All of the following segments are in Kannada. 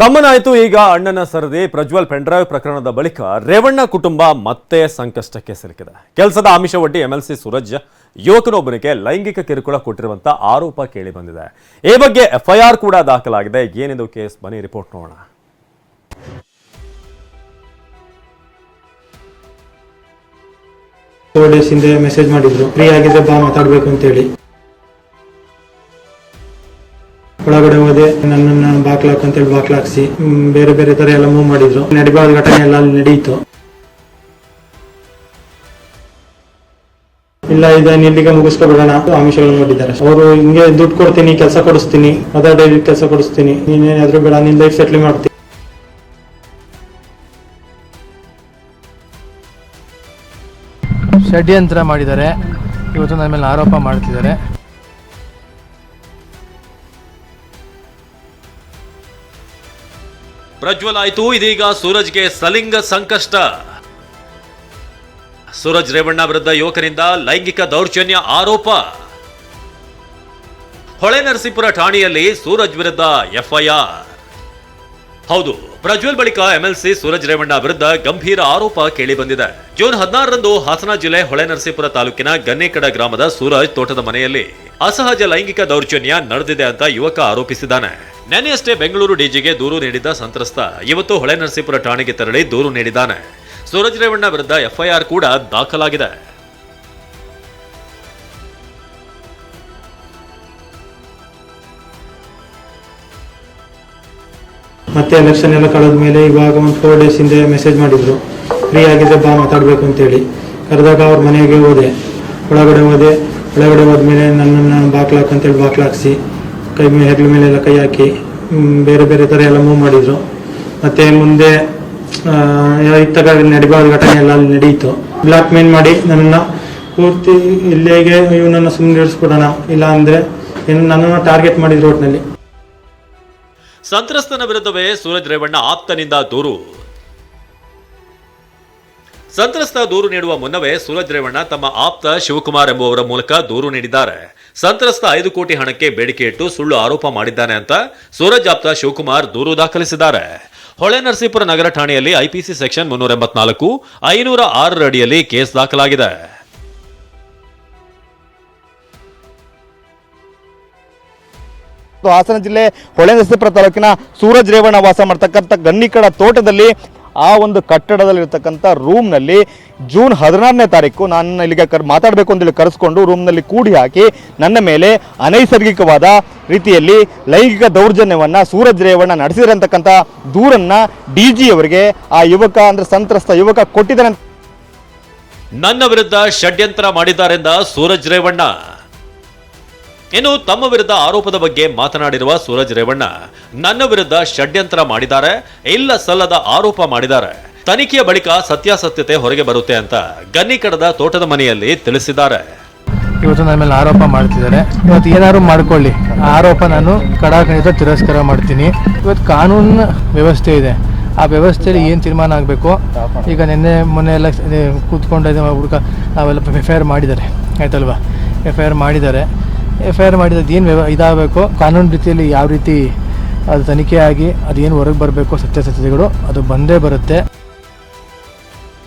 ತಮ್ಮನಾಯ್ತು ಈಗ ಅಣ್ಣನ ಸರದಿ ಪ್ರಜ್ವಲ್ ಪೆಂಡ್ರೈವ್ ಪ್ರಕರಣದ ಬಳಿಕ ರೇವಣ್ಣ ಕುಟುಂಬ ಮತ್ತೆ ಸಂಕಷ್ಟಕ್ಕೆ ಸಿಲುಕಿದೆ. ಕೆಲಸದ ಆಮಿಷ ಒಡ್ಡಿ ಎಂಎಲ್ಸಿ ಸೂರಜ್, ಯುವಕನೊಬ್ಬನಿಗೆ ಲೈಂಗಿಕ ಕಿರುಕುಳ ಕೊಟ್ಟಿರುವಂತ ಆರೋಪ ಕೇಳಿ ಬಂದಿದೆ. ಈ ಬಗ್ಗೆ ಎಫ್ಐಆರ್ ಕೂಡ ದಾಖಲಾಗಿದೆ. ಏನಿದು ಕೇಸ್? ಬನ್ನಿ, ರಿಪೋರ್ಟ್ ನೋಡೋಣ. ಫೋರ್ ಡೇಸ್ ಹಿಂದೆ ಮೆಸೇಜ್ ಮಾಡಿದ್ರು. ಫ್ರೀ ಆಗಿದ್ರೆ ಬಾ ಮಾತಾಡ್ಬೇಕು ಅಂತೇಳಿ. ಒಳಗಡೆ ಹೋದೆ. ನನ್ನ ಬಾಕ್ಲಾಕ್ ಅಂತೇಳಿ ಬಾಕ್ಲಾಕ್ಸಿ. ಹ್ಮ್, ಬೇರೆ ಬೇರೆ ತರ ಎಲ್ಲ ಮೂವ್ ಮಾಡಿದ್ರು. ನಡಿಬಾರ್ದ ಘಟನೆ ಎಲ್ಲ ಅಲ್ಲಿ ನಡೆಯಿತು ಇಲ್ಲ ಇದನ್ನ ಇಲ್ಲಿಗೆ ಮುಗಿಸ್ಕೊಬಿಡೋಣ. ಆಮಿಷಗಳು ನೋಡಿದ್ದಾರೆ. ಅವರು ಹಿಂಗೆ ದುಡ್ಡು ಕೊಡ್ತೀನಿ ಕೆಲಸ ಕೊಡಿಸ್ತೀನಿ. ಮದರ್ ಡೈಲಿ ಕೆಲಸ ಕೊಡಿಸ್ತೀನಿ. ನೀನೇನಾದ್ರೂ ಬೇಡ ನಿನ್ ಲೈಫ್ ಸೆಟ್ಲ್ ಮಾಡ್ತೀನಿ. ಷಡ್ಯಂತ್ರ ಮಾಡಿದ್ದಾರೆ. ಇವತ್ತು ನನ್ನ ಮೇಲೆ ಆರೋಪ ಮಾಡ್ತಿದ್ದಾರೆ. ಪ್ರಜ್ವಲ್ ಆಯ್ತು ಇದೀಗ ಸೂರಜ್ಗೆ ಸಲಿಂಗ ಸಂಕಷ್ಟ. ಸೂರಜ್ ರೇವಣ್ಣ ವಿರುದ್ಧ ಯುವಕರಿಂದ ಲೈಂಗಿಕ ದೌರ್ಜನ್ಯ ಆರೋಪ. ಹೊಳೆನರಸೀಪುರ ಠಾಣೆಯಲ್ಲಿ ಸೂರಜ್ ವಿರುದ್ಧ ಎಫ್ಐಆರ್. ಹೌದು, ಪ್ರಜ್ವಲ್ ಬಳಿಕ ಎಂಎಲ್ಸಿ ಸೂರಜ್ ರೇವಣ್ಣ ವಿರುದ್ಧ ಗಂಭೀರ ಆರೋಪ ಕೇಳಿ ಬಂದಿದೆ ಜೂನ್ ಹದಿನಾರರಂದು ಹಾಸನ ಜಿಲ್ಲೆ ಹೊಳೆನರಸೀಪುರ ತಾಲೂಕಿನ ಗನ್ನೇಕಡ ಗ್ರಾಮದ ಸೂರಜ್ ತೋಟದ ಮನೆಯಲ್ಲಿ ಅಸಹಜ ಲೈಂಗಿಕ ದೌರ್ಜನ್ಯ ನಡೆದಿದೆ ಅಂತ ಯುವಕ ಆರೋಪಿಸಿದ್ದಾನೆ. ನೆನೆಯಷ್ಟೇ ಬೆಂಗಳೂರು ಡಿಜಿಗೆ ದೂರು ನೀಡಿದ್ದ ಸಂತ್ರಸ್ತ. ಇವತ್ತು ಹೊಳೆನರಸೀಪುರ ಠಾಣೆಗೆ ತೆರಳಿ ದೂರು ನೀಡಿದ್ದಾನೆ. ಸೂರಜ್ ರೇವಣ್ಣ ವಿರುದ್ಧ ಎಫ್ಐಆರ್ ಕೂಡ ದಾಖಲಾಗಿದೆ. ಮತ್ತೆ ಎಲೆಕ್ಷನ್ ಎಲ್ಲ ಕಳೆದ ಮೇಲೆ ಇವಾಗ ಒಂದು ಫೋರ್ ಡೇಸ್ ಹಿಂದೆ ಮೆಸೇಜ್ ಮಾಡಿದ್ರು. ಫ್ರೀ ಆಗಿದ್ರೆ ಬಾ ಮಾತಾಡ್ಬೇಕು ಅಂತೇಳಿ. ಕರೆದಾಗ ಅವ್ರ ಮನೆಗೆ ಹೋದೆ. ಒಳಗಡೆ ಹೋದೆ. ಒಳಗಡೆ ಹೋದ್ಮೇಲೆ ನನ್ನನ್ನು ಅಂತೇಳಿ ಬಾಕ್ಲಾಕ್ಸಿ. ಕೈ ಮೇಲೆ ಹೆಗ್ಲ ಮೇಲೆಲ್ಲ ಕೈ ಹಾಕಿ ಬೇರೆ ಬೇರೆ ಥರ ಎಲ್ಲ ಮೂವ್ ಮಾಡಿದ್ರು. ಮತ್ತೆ ಮುಂದೆ ಇತ್ತಾಗ ನಡಿಬಾರ್ದ ಘಟನೆ ಎಲ್ಲ ಅಲ್ಲಿ ನಡೆಯಿತು ಬ್ಲಾಕ್ ಮೇಲ್ ಮಾಡಿ ನನ್ನ ಪೂರ್ತಿ ಇಲ್ಲಿಗೆ ಇವನನ್ನು ಸುಮ್ಮನೆ ಇರಿಸ್ಬಿಡೋಣ ಇಲ್ಲ ಅಂದ್ರೆ ನನ್ನನ್ನು ಟಾರ್ಗೆಟ್ ಮಾಡಿದ್ರು ಒಟ್ಟಿನಲ್ಲಿ ಸಂತ್ರಸ್ತನ ವಿರುದ್ಧವೇ ಸೂರಜ್ ರೇವಣ್ಣ ಆಪ್ತನಿಂದ ದೂರು. ಸಂತ್ರಸ್ತ ದೂರು ನೀಡುವ ಮುನ್ನವೇ ಸೂರಜ್ ರೇವಣ್ಣ ತಮ್ಮ ಆಪ್ತ ಶಿವಕುಮಾರ್ ಎಂಬುವರ ಮೂಲಕ ದೂರು ನೀಡಿದ್ದಾರೆ. ಸಂತ್ರಸ್ತ ಐದು ಕೋಟಿ ಹಣಕ್ಕೆ ಬೇಡಿಕೆ ಇಟ್ಟು ಸುಳ್ಳು ಆರೋಪ ಮಾಡಿದ್ದಾನೆ ಅಂತ ಸೂರಜ್ ಆಪ್ತ ಶಿವಕುಮಾರ್ ದೂರು ದಾಖಲಿಸಿದ್ದಾರೆ. ಹೊಳೆ ನರಸೀಪುರ ನಗರ ಠಾಣೆಯಲ್ಲಿ ಐಪಿಸಿ ಸೆಕ್ಷನ್ ಮುನ್ನೂರ ಎಂಬತ್ನಾಲ್ಕು, ಐನೂರ ಆರರ ಅಡಿಯಲ್ಲಿ ಕೇಸ್ ದಾಖಲಾಗಿದೆ. ಹಾಸನ ಜಿಲ್ಲೆ ಹೊಳೆನರಸೀಪುರ ತಾಲೂಕಿನ ಸೂರಜ್ ರೇವಣ್ಣ ವಾಸ ಮಾಡ್ತಕ್ಕಂಥ ಗನ್ನಿಕಡ ತೋಟದಲ್ಲಿ ಆ ಒಂದು ಕಟ್ಟಡದಲ್ಲಿರ್ತಕ್ಕಂಥ ರೂಮ್ನಲ್ಲಿ ಜೂನ್ ಹದಿನಾರನೇ ತಾರೀಕು ನಾನು ಇಲ್ಲಿಗೆ ಕರ್, ಮಾತಾಡಬೇಕು ಅಂತೇಳಿ ಕರೆಸ್ಕೊಂಡು ರೂಮ್ನಲ್ಲಿ ಕೂಡಿ ಹಾಕಿ ನನ್ನ ಮೇಲೆ ಅನೈಸರ್ಗಿಕವಾದ ರೀತಿಯಲ್ಲಿ ಲೈಂಗಿಕ ದೌರ್ಜನ್ಯವನ್ನು ಸೂರಜ್ ರೇವಣ್ಣ ನಡೆಸಿರಂತಕ್ಕಂಥ ದೂರನ್ನು ಡಿ ಜಿ ಅವರಿಗೆ ಆ ಯುವಕ ಅಂದರೆ ಸಂತ್ರಸ್ತ ಯುವಕ ಕೊಟ್ಟಿದ್ದಾನೆ ನನ್ನ ವಿರುದ್ಧ ಷಡ್ಯಂತ್ರ ಮಾಡಿದ್ದಾರೆಂದ ಸೂರಜ್ ರೇವಣ್ಣ ಇನ್ನು ತಮ್ಮ ವಿರುದ್ಧ ಆರೋಪದ ಬಗ್ಗೆ ಮಾತನಾಡಿರುವ ಸೂರಜ್ ರೇವಣ್ಣ, ನನ್ನ ವಿರುದ್ಧ ಷಡ್ಯಂತ್ರ ಮಾಡಿದ್ದಾರೆ, ಇಲ್ಲ ಸಲ್ಲದ ಆರೋಪ ಮಾಡಿದ್ದಾರೆ. ತನಿಖೆಯ ಬಳಿಕ ಸತ್ಯಾಸತ್ಯತೆ ಹೊರಗೆ ಬರುತ್ತೆ ಅಂತ ಗನ್ನಿಕಡದ ತೋಟದ ಮನೆಯಲ್ಲಿ ತಿಳಿಸಿದ್ದಾರೆ. ಇವತ್ತು ನನ್ನ ಮೇಲೆ ಆರೋಪ ಮಾಡ್ತಿದ್ದಾರೆ. ಇವತ್ತು ಏನಾದ್ರು ಮಾಡ್ಕೊಳ್ಳಿ. ಆರೋಪ ನಾನು ಕಡಾಖಂಡಿತ ತಿರಸ್ಕಾರ ಮಾಡ್ತೀನಿ. ಇವತ್ತು ಕಾನೂನು ವ್ಯವಸ್ಥೆ ಇದೆ. ಆ ವ್ಯವಸ್ಥೆಯಲ್ಲಿ ಏನು ತೀರ್ಮಾನ ಆಗಬೇಕು? ಈಗ ನಿನ್ನೆ ಮೊನ್ನೆ ಎಲ್ಲ ಕೂತ್ಕೊಂಡು ಹುಡುಗ ನಾವೆಲ್ಲ ಎಫ್ ಐ ಆರ್ ಮಾಡಿದ್ದಾರೆ. ಆಯ್ತಲ್ವಾ? ಎಫ್ ಐ ಆರ್ ಮಾಡಿದ್ದಾರೆ. ಎಫ್ ಐ ಆರ್ ಮಾಡಿದ್ದು ಏನು ವ್ಯವ ಇದಾಗಬೇಕು? ಕಾನೂನು ರೀತಿಯಲ್ಲಿ ಯಾವ ರೀತಿ ಅದು ತನಿಖೆ ಆಗಿ ಅದೇನು ಹೊರಗೆ ಬರಬೇಕು ಸತ್ಯಾಸತ್ಯತೆಗಳು, ಅದು ಬಂದೇ ಬರುತ್ತೆ.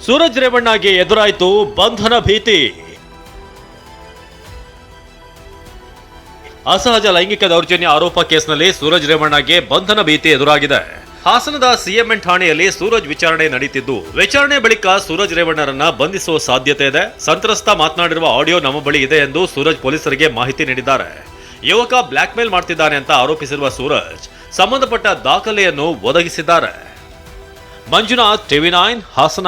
ಸೂರಜ್ ರೇವಣ್ಣಗೆ ಎದುರಾಯಿತು ಬಂಧನ ಭೀತಿ. ಅಸಹಜ ಲೈಂಗಿಕ ದೌರ್ಜನ್ಯ ಆರೋಪ ಕೇಸ್ನಲ್ಲಿ ಸೂರಜ್ ರೇವಣ್ಣಗೆ ಬಂಧನ ಭೀತಿ ಎದುರಾಗಿದೆ. ಹಾಸನದ ಸಿಎಂಎನ್ ಠಾಣೆಯಲ್ಲಿ ಸೂರಜ್ ವಿಚಾರಣೆ ನಡೆಯುತ್ತಿದ್ದು ವಿಚಾರಣೆ ಬಳಿಕ ಸೂರಜ್ ರೇವಣ್ಣರನ್ನ ಬಂಧಿಸುವ ಸಾಧ್ಯತೆ ಇದೆ. ಸಂತ್ರಸ್ತ ಮಾತನಾಡಿರುವ ಆಡಿಯೋ ನಮ್ಮ ಬಳಿ ಇದೆ ಎಂದು ಸೂರಜ್ ಪೊಲೀಸರಿಗೆ ಮಾಹಿತಿ ನೀಡಿದ್ದಾರೆ. ಯುವಕ ಬ್ಲಾಕ್ ಮೇಲ್ ಮಾಡ್ತಿದ್ದಾನೆ ಅಂತ ಆರೋಪಿಸಿರುವ ಸೂರಜ್ ಸಂಬಂಧಪಟ್ಟ ದಾಖಲೆಯನ್ನು ಒದಗಿಸಿದ್ದಾರೆ. Manjunath, TV nine, Hassan.